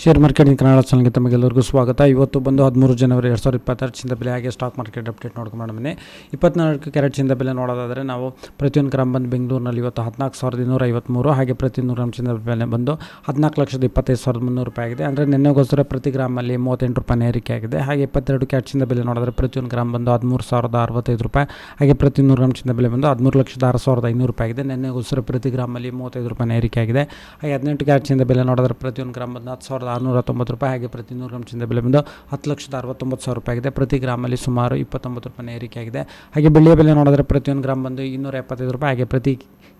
Share marketing Kannada ಚಾನಲ್ಗೆ ತಮಗೆಲ್ಲರಿಗೂ ಸ್ವಾಗತ. ಇವತ್ತು ಬಂದು ಹದಿಮೂರು ಜನವರಿ ಎರಡು ಸಾವಿರದ ಇಪ್ಪತ್ತಾರು ಚಿಂದ ಬೆಲೆ ಹಾಗೆ ಸ್ಟಾಕ್ ಮಾರ್ಕೆಟ್ ಅಪ್ಡೇಟ್ ನೋಡ್ಕೊಂಡು ಬನ್ನಿ. ಇಪ್ಪತ್ನಾಲ್ಕು ಕ್ಯಾರೆಟ್ ಚಿಂದ ಬೆಲೆ ನೋಡೋದಾದರೆ ನಾವು ಪ್ರತಿಯೊಂದು ಗ್ರಾಮ್ ಬಂದು ಬೆಂಗಳೂರಿನಲ್ಲಿ ಇವತ್ತು ಹದಿನಾಲ್ಕು ಸಾವಿರದ ಇನ್ನೂರ ಐವತ್ತ್ಮೂರು ಹಾಗೆ ಪ್ರತಿಯೊಂದು ಗ್ರಾಮ್ ಚಿಂದ ಬೆಲೆ ಬಂದು ಹದಿನಾಲ್ಕು ಲಕ್ಷದ ಇಪ್ಪತ್ತೈದು ಸಾವಿರದ ಮುನ್ನೂರು ರೂಪಾಯಿ ಆಗಿದೆ. ಅಂದರೆ ನಿನ್ನೆಗೋಸ್ಕರ ಪ್ರತಿ ಗ್ರಾಮಲ್ಲಿ ಮೂವತ್ತೆಂಟು ರೂಪಾಯಿ ಏರಿಕೆ ಆಗಿದೆ. ಹಾಗೆ ಇಪ್ಪತ್ತೆರಡು ಕ್ಯಾರೆಟ್ ಚಿಂದ ಬೆಲೆ ನೋಡಿದ್ರೆ ಪ್ರತಿಯೊಂದು ಗ್ರಾಮ್ ಬಂದು ಹದಿಮೂರು ಸಾವಿರದ ಅರವತ್ತೈದು ರೂಪಾಯಿ. ಹಾಗೆ ಪ್ರತಿ ನೂರು ಗ್ರಾಮ್ ಚಿಂದ ಬೆಲೆ ಬಂದು ಹದಿಮೂರು ಲಕ್ಷದ ಆರು ಸಾವಿರದ ಐನೂರು ರೂಪಾಯಿ ಆಗಿದೆ. ನಿನ್ನೆಗೋಸ್ಕರ ಪ್ರತಿ ಗ್ರಾಮಲ್ಲಿ ಮೂವತ್ತೈದು ರೂಪಾಯಿ ಏರಿಕೆ ಆಗಿದೆ. ಹಾಗೆ ಹದಿನೆಂಟು ಕ್ಯಾರೆಟ್ ಚಿಂದ ಬೆಲೆ ನೋಡಿದ್ರೆ ಪ್ರತಿಯೊಂದು ಗ್ರಾಮ್ ಬಂದು ಹತ್ತು ಸಾವಿರದ ಆರುನೂರ ತೊಂಬತ್ತು ರೂಪಾಯಿ ಹಾಗೆ ಪ್ರತಿ ನೂರು ಗ್ರಾಮ್ ಚಿಂದ ಬೆಲೆ ಬಂದು ಹತ್ತು ಲಕ್ಷದ ಅರವತ್ತೊಂಬತ್ತು ಸಾವಿರ ರೂಪಾಯಿ ಆಗಿದೆ. ಪ್ರತಿ ಗ್ರಾಮಲ್ಲಿ ಸುಮಾರು ಇಪ್ಪತ್ತೊಂಬತ್ತು ರೂಪಾಯಿ ಏರಿಕೆ ಆಗಿದೆ. ಹಾಗೆ ಬೆಳ್ಳಿಯ ಬೆಲೆ ನೋಡಿದ್ರೆ ಪ್ರತಿಯೊಂದು ಗ್ರಾಮ್ ಬಂದು ಇನ್ನೂರ ಎಪ್ಪತ್ತೈದು ರೂಪಾಯಿ ಹಾಗೆ ಪ್ರತಿ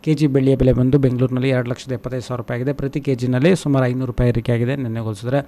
ಕೆ ಜಿ ಬೆಳ್ಳಿಯ ಬೆಲೆ ಬಂದು ಬೆಂಗಳೂರಿನಲ್ಲಿ ಎರಡು ಲಕ್ಷದ ಎಪ್ಪತ್ತೈದು ಸಾವಿರ ರೂಪಾಯಿ ಆಗಿದೆ. ಪ್ರತಿ ಕೆ ಜಿನಲ್ಲಿ ಸುಮಾರು ಐನೂರು ರೂಪಾಯಿ ಏರಿಕೆ ಆಗಿದೆ ನಿನ್ನೆ ಹೋಲಿಸಿದ್ರೆ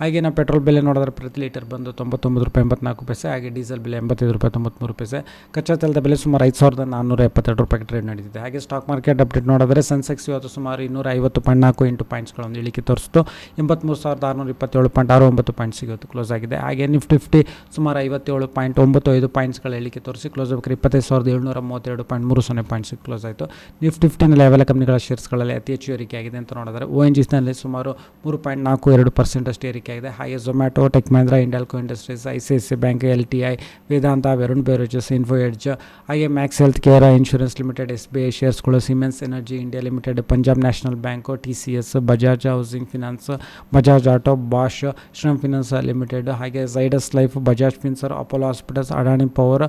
ಹಾಗೆ ನಾವು ಪೆಟ್ರೋಲ್ ಬೆಲೆ ನೋಡಿದ್ರೆ ಪ್ರತಿ ಲೀಟರ್ ಬಂದು ತೊಂಬತ್ತೊಂಬತ್ತು ರೂಪಾಯಿ ಎಂಬತ್ನಾಲ್ಕು ಪೈಸೆ, ಹಾಗೆ ಡೀಸೆಲ್ ಬೆಲೆ ಎಂಬತ್ತೈದು ರೂಪಾಯಿ ತೊಂಬತ್ತ್ಮೂರು ಪೈಸೆ ಕಚ್ಚಾ ತೈಲದ ಬೆಲೆ ಸುಮಾರು ಐದು ಸಾವಿರದ ನಾನ್ನೂರ ಎಪ್ಪತ್ತೆರಡು ರೂಪಾಯಿ ಟ್ರೇಡ್ ನಡೀತಿದೆ. ಹಾಗೆ ಸ್ಟಾಕ್ ಮಾರ್ಕೆಟ್ ಅಪ್ಡೇಟ್ ನೋಡಿದ್ರೆ ಸೆನ್ಸೆಕ್ಸ್ ಇವತ್ತು ಸುಮಾರು ಇನ್ನೂರ ಐವತ್ತು ಪಾಯಿಂಟ್ ನಾಲ್ಕು ಎಂಟು ಪಾಯಿಂಟ್ಸ್ಗಳನ್ನು ಇಳಿಕೆ ತೋರಿಸಿತು. ಎಂಬತ್ತ್ಮೂರು ಸಾವಿರದ ಆರುನೂರ ಇಪ್ಪತ್ತೇಳು ಪಾಯಿಂಟ್ ಆರು ಒಂಬತ್ತು ಪಾಯಿಂಟ್ ಇವತ್ತು ಕ್ಲೋಸ್ ಆಗಿದೆ. ಹಾಗೆ ನಿಫ್ಟಿ ಫಿಫ್ಟಿ ಸುಮಾರು ಐವತ್ತೇಳು ಪಾಯಿಂಟ್ ಒಂಬತ್ತು ಐದು ಪಾಯಿಂಟ್ಸ್ಗಳ ಹೇಳಿಕೆ ತೋರಿಸಿ ಕ್ಲೋಸ್ ಆಗ್ಬೇಕಾದ್ರೆ ಇಪ್ಪತ್ತೈದು ಸಾವಿರದ ಏಳ್ನೂರ ಮೂವತ್ತೆರಡು ಪಾಯಿಂಟ್ ಮೂರು ಸೊನ್ನೆ ಪಾಯಿಂಟ್ಸ್ ಕ್ಲೋಸ್ ಆಯಿತು ನಿಫ್ಟಿ ಫಿಫ್ಟಿನಲ್ಲಿ ಯಾವೆಲ್ಲ ಕಂಪ್ನಿಗಳ ಶೇರ್ಸ್ಗಳಲ್ಲಿ ಅತಿ ಹೆಚ್ಚು ಏರಿಕೆ ಆಗಿದೆ ಅಂತ ನೋಡಿದ್ರೆ ಓ ಎನ್ ಜಿಸ್ನಲ್ಲಿ ಸುಮಾರು ಮೂರು ಪಾಯಿಂಟ್ ನಾಲ್ಕು ಎರಡು ಪರ್ಸೆಂಟ್ ಅಷ್ಟು ಏರಿಕೆ ಆಗಿದೆ. ಹಾಗೆ Zomato tech Mahindra Hindalco industries I C I bank L T I Vedanta Varun beverages info edge ಹಾಗೆ max health care insurance limited S B I ಶೇರ್ಸ್ಗಳು Siemens energy India limited Punjab national bank T C S Bajaj housing finance Bajaj auto Bosch Shriram finance limited ಹಾಗೆ Zydus life Bajaj finserv Apollo hospitals Adani power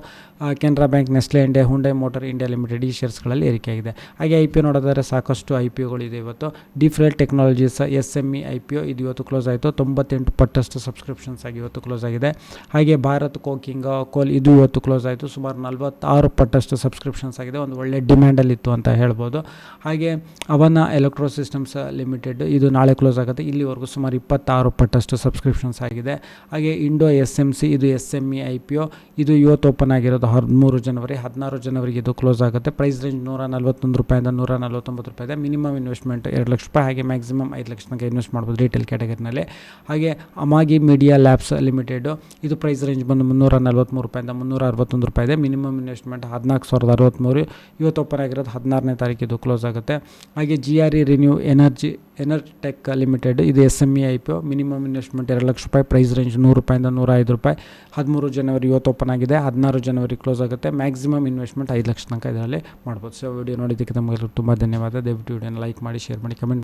Canara bank Nestle India Hyundai motor India limited ಈ ಶೇರ್ಸ್ಗಳಲ್ಲಿ ಏರಿಕೆಯಾಗಿದೆ. ಹಾಗೆ I P ಒ ನೋಡೋದಾದ್ರೆ ಸಾಕಷ್ಟು I P ಒಗಳಿದೆ ಇವತ್ತು. ಡಿಫ್ರೆಲ್ technologies S M E I P O ಇದು ಇವತ್ತು ಕ್ಲೋಸ್ ಆಯಿತು. ತೊಂಬತ್ತೆಂಟು ಪಟ್ಟಷ್ಟು ಸಬ್ಸ್ಕ್ರಿಪ್ಷನ್ಸ್ ಆಗಿ ಇವತ್ತು ಕ್ಲೋಸ್ ಆಗಿದೆ. ಹಾಗೆ ಭಾರತ್ ಕೋಕಿಂಗ್ ಕೋಲ್ ಇದು ಇವತ್ತು ಕ್ಲೋಸ್ ಆಯಿತು. ಸುಮಾರು ನಲವತ್ತಾರು ಪಟ್ಟಷ್ಟು ಸಬ್ಸ್ಕ್ರಿಪ್ಷನ್ಸ್ ಆಗಿದೆ. ಒಂದು ಒಳ್ಳೆ ಡಿಮ್ಯಾಂಡಲ್ಲಿತ್ತು ಅಂತ ಹೇಳ್ಬೋದು. ಹಾಗೆ ಅವನ ಎಲೆಕ್ಟ್ರೋ ಸಿಸ್ಟಮ್ಸ್ ಲಿಮಿಟೆಡ್ ಇದು ನಾಳೆ ಕ್ಲೋಸ್ ಆಗುತ್ತೆ. ಇಲ್ಲಿವರೆಗೂ ಸುಮಾರು ಇಪ್ಪತ್ತಾರು ಪಟ್ಟಷ್ಟು ಸಬ್ಸ್ಕ್ರಿಪ್ಷನ್ಸ್ ಆಗಿದೆ. ಹಾಗೆ ಇಂಡೋ ಎಸ್ ಎಂ ಸಿ ಇದು S M E I P O ಇದು ಇವತ್ತು ಓಪನ್ ಆಗಿರೋದು ಹದಿಮೂರು ಜನವರಿ, ಹದಿನಾರು ಜನವರಿಗೆ ಇದು ಕ್ಲೋಸ್ ಆಗುತ್ತೆ. ಪ್ರೈಸ್ ರೇಂಜ್ ನೂರ ನಲ್ವತ್ತೊಂದು ರೂಪಾಯಿಂದ ನೂರ ನಲ್ವತ್ತೊಂಬತ್ತು ರೂಪಾಯಿ ಇದೆ ಮಿನಿಮಮ್ ಇನ್ವೆಸ್ಟ್ಮೆಂಟ್ ಎರಡು ಲಕ್ಷ ರೂಪಾಯಿ, ಹಾಗೆ ಮ್ಯಾಕ್ಸಿಮಮ್ ಐದು ಲಕ್ಷ ತನಕ ಇನ್ವೆಸ್ಟ್ ಮಾಡ್ಬೋದು ರಿಟೇಲ್ ಕ್ಯಾಟಗರಿನಲ್ಲಿ ಹಾಗೆ ಅಮಾಗಿ ಮೀಡಿಯಾ ಲ್ಯಾಬ್ಸ್ ಲಿಮಿಟೆಡ್ ಇದು ಪ್ರೈಸ್ ರೇಂಜ್ ಬಂದು ಮುನ್ನೂರ ನಲ್ವತ್ತ್ಮೂರು ರೂಪಾಯಿಂದ ಮುನ್ನೂರ ಅರವತ್ತೊಂದು ರೂಪಾಯಿ ಇದೆ ಮಿನಿಮಮ್ ಇನ್ವೆಸ್ಟ್ಮೆಂಟ್ ಹದಿನಾಲ್ಕು ಸಾವಿರದ ಅರವತ್ತ್ಮೂರು ಇವತ್ತು ಓಪನ್ ಆಗಿರೋದು ಹದಿನಾರನೇ ತಾರೀಕು ಇದು ಕ್ಲೋಸ್ ಆಗುತ್ತೆ. ಹಾಗೆ G R E renew energy enertech limited, ಇದು S M E I P minimum investment ಎರಡು ಲಕ್ಷ ರೂಪಾಯಿ, ಪ್ರೈಸ್ ರೇಂಜ್ ನೂರು ರೂಪಾಯಿಂದ ನೂರ ಐದು ರೂಪಾಯಿ. ಹದಿಮೂರು ಜನವರಿ ಇವತ್ತು ಓಪನ್ ಆಗಿದೆ, ಹದಿನಾರು ಜನವರಿ ಕ್ಲೋಸ್ ಆಗುತ್ತೆ. ಮ್ಯಾಕ್ಸಿಮಮ್ ಇನ್ವೆಸ್ಟ್ಮೆಂಟ್ ಐದು ಲಕ್ಷ ತನಕ ಇದರಲ್ಲಿ ಮಾಡ್ಬೋದು. ಸೊ ವಿಡಿಯೋ ನೋಡಿದ್ದಕ್ಕೆ ತಮಗೆ ತುಂಬ ಧನ್ಯವಾದ. ದಯವಿಟ್ಟು ವಿಡಿಯೋನ ಲೈಕ್ ಮಾಡಿ, ಶೇರ್ ಮಾಡಿ, ಕಮೆಂಟ್